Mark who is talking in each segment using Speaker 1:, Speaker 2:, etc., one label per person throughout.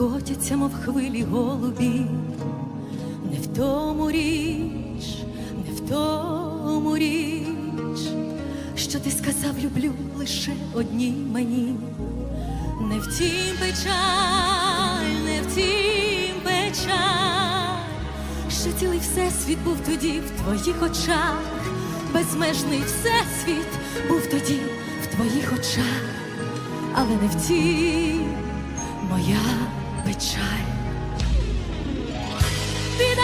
Speaker 1: котяться, мов хвилі голубі, не в тому річ, не в тому річ, що ти сказав, люблю лише одній мені, не в тім печаль, не в тім печаль, що цілий всесвіт був тоді в твоїх очах, безмежний всесвіт був тоді в твоїх очах, але не в тім моя печаль.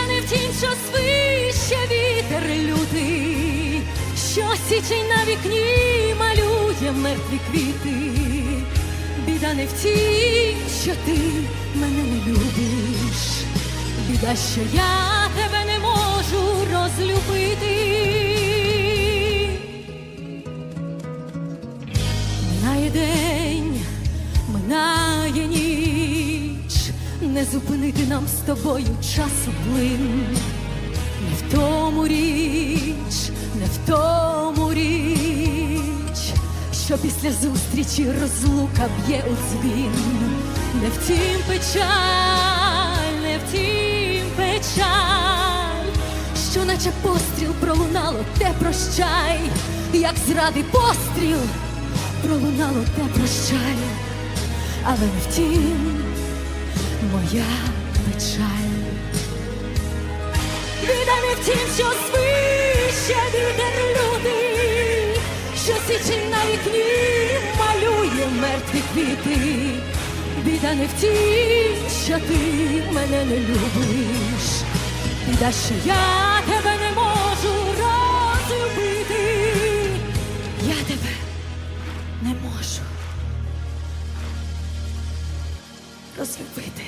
Speaker 1: Не в тім, що свище вітер лютий, що січень на вікні малює мертві квіти. Біда не в тім, що ти мене не любиш. Біда, що я тебе не можу розлюбити. День, минає не зупинити нам з тобою часу плин. Не в тому річ, не в тому річ, що після зустрічі розлука б'є у дзвін. Не в тім печаль, не в тім печаль, що наче постріл пролунало, те прощай, як зради постріл пролунало те прощай, але не втім моя печаль. Біда не в тім, що свище вітер лютий, що січень на вікні малює мертві квіти. Біда не в тім, що ти мене не любиш. Біда, що я розлюбити.